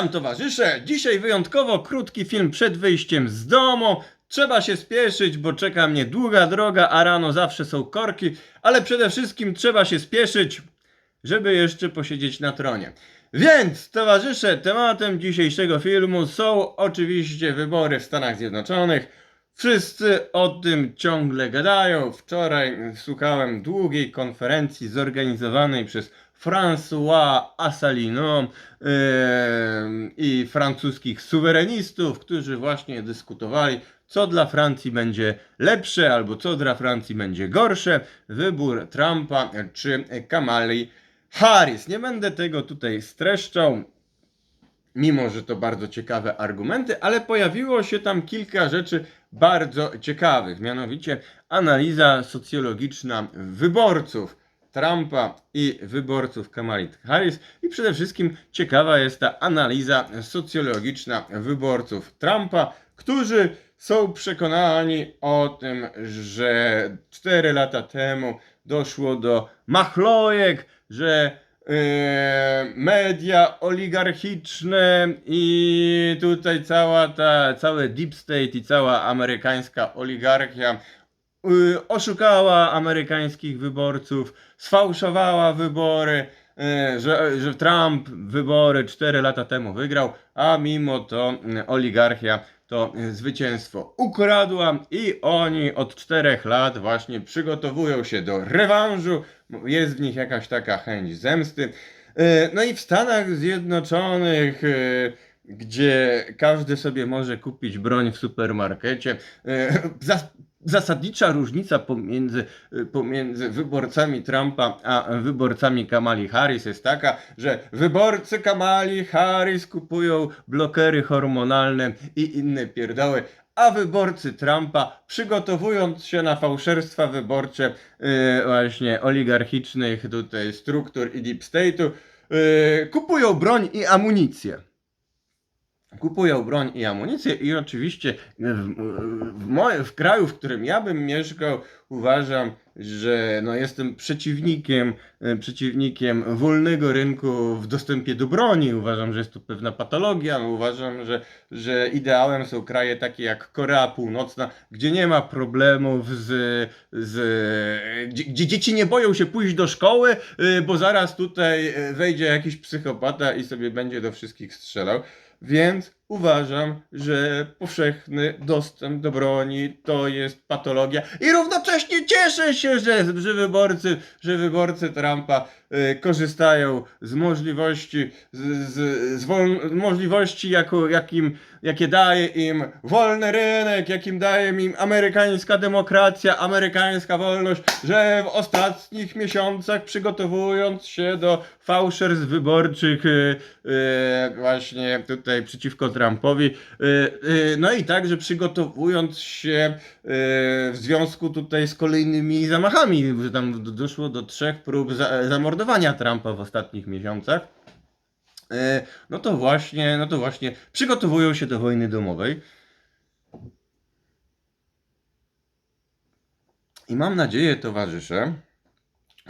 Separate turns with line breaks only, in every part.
Witam towarzysze! Dzisiaj wyjątkowo krótki film przed wyjściem z domu. Trzeba się spieszyć, bo czeka mnie długa droga, a rano zawsze są korki, ale przede wszystkim trzeba się spieszyć, żeby jeszcze posiedzieć na tronie. Więc, towarzysze, tematem dzisiejszego filmu są oczywiście wybory w Stanach Zjednoczonych. Wszyscy o tym ciągle gadają. Wczoraj słuchałem długiej konferencji zorganizowanej przez François Asselineau yy, i francuskich suwerenistów, którzy właśnie dyskutowali, co dla Francji będzie lepsze albo co dla Francji będzie gorsze. Wybór Trumpa czy Kamali Harris. Nie będę tego tutaj streszczał mimo że to bardzo ciekawe argumenty, ale pojawiło się tam kilka rzeczy bardzo ciekawych, mianowicie analiza socjologiczna wyborców Trumpa i wyborców Kamali Harris. I przede wszystkim ciekawa jest ta analiza socjologiczna wyborców Trumpa, którzy są przekonani o tym, że 4 lata temu doszło do machlojek, że media oligarchiczne i tutaj cała ta, cały deep state i cała amerykańska oligarchia yy, oszukała amerykańskich wyborców, sfałszowała wybory, yy, że, że Trump wybory 4 lata temu wygrał, a mimo to oligarchia to yy, zwycięstwo ukradła i oni od 4 lat właśnie przygotowują się do rewanżu, jest w nich jakaś taka chęć zemsty. E, No i w Stanach Zjednoczonych, e, gdzie każdy sobie może kupić broń w supermarkecie, e, zasadnicza różnica pomiędzy, pomiędzy wyborcami Trumpa a wyborcami Kamali Harris jest taka, że wyborcy Kamali Harris kupują blokery hormonalne i inne pierdoły, a wyborcy Trumpa, przygotowując się na fałszerstwa wyborcze yy, właśnie oligarchicznych tutaj struktur i deep state'u, yy, kupują broń i amunicję. Kupują broń i amunicję i oczywiście w, w, moje, w kraju, w którym ja bym mieszkał, uważam, że no jestem przeciwnikiem, e, przeciwnikiem wolnego rynku w dostępie do broni. Uważam, że jest to pewna patologia. Uważam, że, że ideałem są kraje takie jak Korea Północna, gdzie nie ma problemów z, z gdzie, dzieci nie boją się pójść do szkoły, y, bo zaraz tutaj y, wejdzie jakiś psychopata i sobie będzie do wszystkich strzelał. Więc uważam, że powszechny dostęp do broni to jest patologia i równocześnie cieszę się, że, że wyborcy, że wyborcy Trumpa y, korzystają z możliwości, z, z, z wol, możliwości jako, jakim, jakie daje im wolny rynek, jakim daje im amerykańska demokracja, amerykańska wolność, że w ostatnich miesiącach przygotowując się do fałszerstw wyborczych y, y, właśnie tutaj przeciwko Trumpowi, y, y, no i także przygotowując się y, w związku tutaj z kolejnymi zamachami, tam do- doszło do trzech prób za, zamordowania Trumpa w ostatnich miesiącach. No to właśnie, no to właśnie przygotowują się do wojny domowej. I mam nadzieję, towarzysze,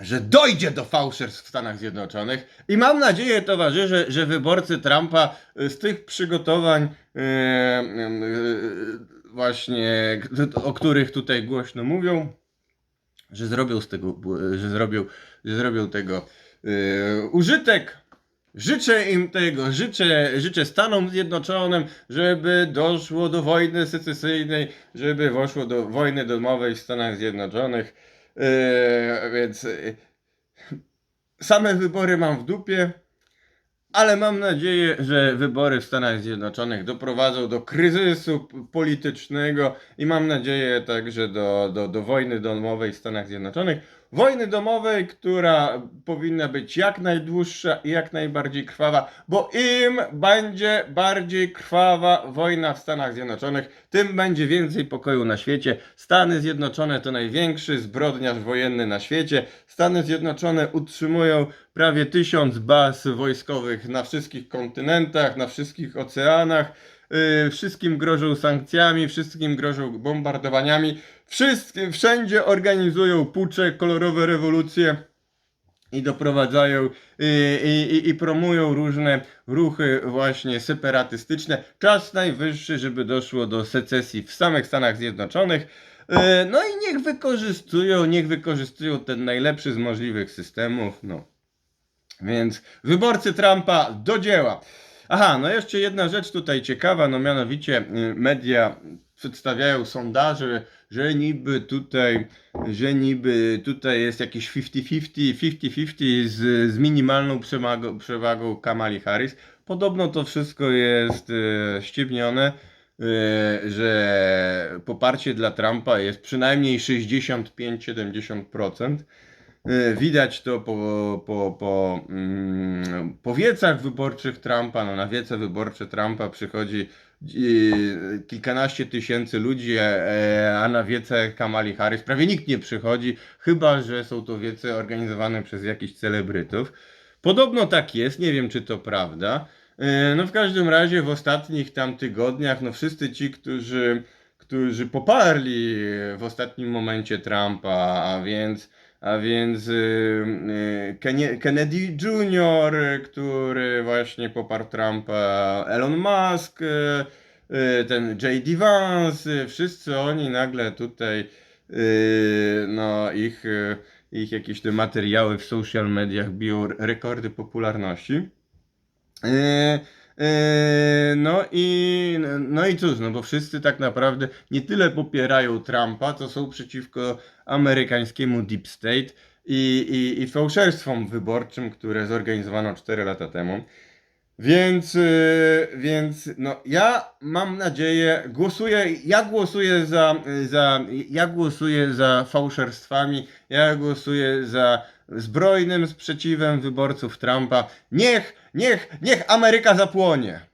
że dojdzie do fałszerstw w Stanach Zjednoczonych. I mam nadzieję, towarzysze, że wyborcy Trumpa y, z tych przygotowań, y, y, y, właśnie, o których tutaj głośno mówią, że zrobią z tego, że zrobią, że zrobią tego y, użytek. Życzę im tego, życzę, życzę Stanom Zjednoczonym, żeby doszło do wojny secesyjnej, żeby doszło do wojny domowej w Stanach Zjednoczonych. Yy, więc yy, same wybory mam w dupie, ale mam nadzieję, że wybory w Stanach Zjednoczonych doprowadzą do kryzysu politycznego i mam nadzieję także do, do, do wojny domowej w Stanach Zjednoczonych. Wojny domowej, która powinna być jak najdłuższa i jak najbardziej krwawa, bo im będzie bardziej krwawa wojna w Stanach Zjednoczonych, tym będzie więcej pokoju na świecie. Stany Zjednoczone to największy zbrodniarz wojenny na świecie. Stany Zjednoczone utrzymują prawie tysiąc baz wojskowych na wszystkich kontynentach, na wszystkich oceanach. Yy, wszystkim grożą sankcjami, wszystkim grożą bombardowaniami. Wszystkie, wszędzie organizują pucze, kolorowe rewolucje. i doprowadzają i, i, i- i promują różne ruchy właśnie separatystyczne. Czas najwyższy, żeby doszło do secesji w samych Stanach Zjednoczonych. E, No i niech wykorzystują, niech wykorzystują ten najlepszy z możliwych systemów. No. Więc wyborcy Trumpa do dzieła. Aha, no jeszcze jedna rzecz tutaj ciekawa, no mianowicie y, media przedstawiają sondaże, że niby tutaj, że niby tutaj jest jakieś 50-50, 50-50 z, z minimalną przewagą, przewagą Kamali Harris. Podobno to wszystko jest e, ściemnione, e, że poparcie dla Trumpa jest przynajmniej 65-70%. Y, Widać to po, po, po, mm, po wiecach wyborczych Trumpa. No, na wiece wyborcze Trumpa przychodzi y, kilkanaście tysięcy ludzi, e, a na wiece Kamali Harris prawie nikt nie przychodzi, chyba że są to wiece organizowane przez jakichś celebrytów. Podobno tak jest, nie wiem czy to prawda. Y, No w każdym razie w ostatnich tam tygodniach, no wszyscy ci, którzy, którzy poparli w ostatnim momencie Trumpa, a więc a więc y, y, Kennedy Jr., który właśnie poparł Trumpa, Elon Musk, y, ten J.D. Vance, wszyscy oni nagle tutaj, no ich, ich jakieś te materiały w social mediach biją rekordy popularności. Yy, No i, no i cóż, no bo wszyscy tak naprawdę nie tyle popierają Trumpa, to są przeciwko amerykańskiemu Deep State i, i, i fałszerstwom wyborczym, które zorganizowano 4 lata temu. Więc, yy, więc no, ja mam nadzieję, głosuję, ja głosuję za, za, ja głosuję za fałszerstwami, ja głosuję za zbrojnym sprzeciwem wyborców Trumpa. Niech, niech, niech Ameryka zapłonie.